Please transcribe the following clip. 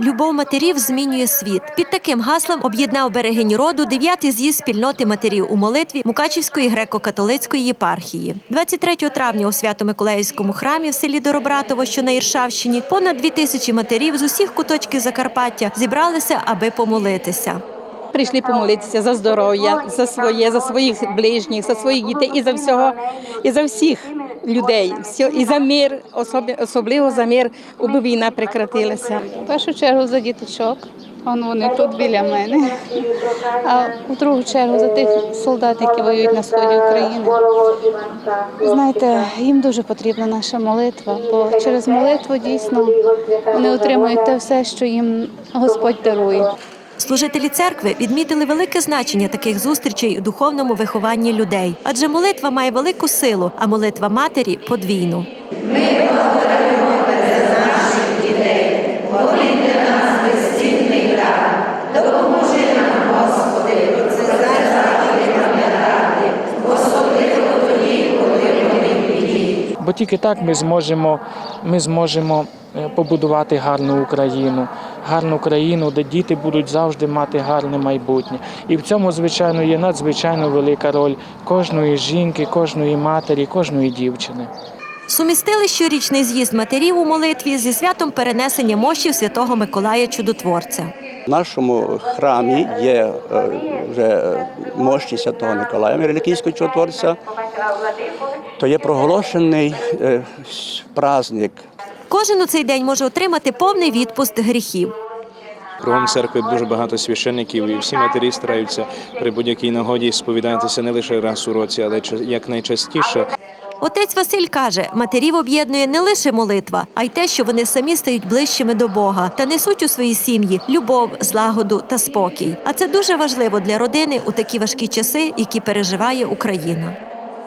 Любов матерів змінює світ. Під таким гаслом об'єднав берегині роду дев'ятий з'їзд спільноти матерів у молитві Мукачівської греко-католицької єпархії. 23 травня у Свято-Миколаївському храмі в селі Доробратово, що на Іршавщині, понад дві тисячі матерів з усіх куточків Закарпаття зібралися, аби помолитися. Прийшли помолитися за здоров'я, за своє, за своїх ближніх, за своїх дітей і за всього, і за всіх людей. І за мир, особливо за мир, аби війна прекратилася. В першу чергу за діточок. Вон вони тут біля мене. А в другу чергу за тих солдат, які воюють на сході України. Знаєте, їм дуже потрібна наша молитва, бо через молитву дійсно вони отримують те все, що їм Господь дарує. Служителі церкви відмітили велике значення таких зустрічей у духовному вихованні людей, адже молитва має велику силу, а молитва матері подвійну. Бо тільки так ми зможемо, ми зможемо е, побудувати гарну Україну, гарну країну, де діти будуть завжди мати гарне майбутнє. І в цьому, звичайно, є надзвичайно велика роль кожної жінки, кожної матері, кожної дівчини. Сумістили щорічний з'їзд матерів у молитві зі святом перенесення мощів святого Миколая Чудотворця. В нашому храмі є е, вже мощі Святого Миколая Мироникійського чудотворця, то є проголошений е, праздник Кожен у цей день може отримати повний відпуст гріхів. Кругом церкви дуже багато священників, і всі матері стараються при будь-якій нагоді сповідатися не лише раз у році, але ча- якнайчастіше. Отець Василь каже, матерів об'єднує не лише молитва, а й те, що вони самі стають ближчими до Бога та несуть у своїй сім'ї любов, злагоду та спокій. А це дуже важливо для родини у такі важкі часи, які переживає Україна.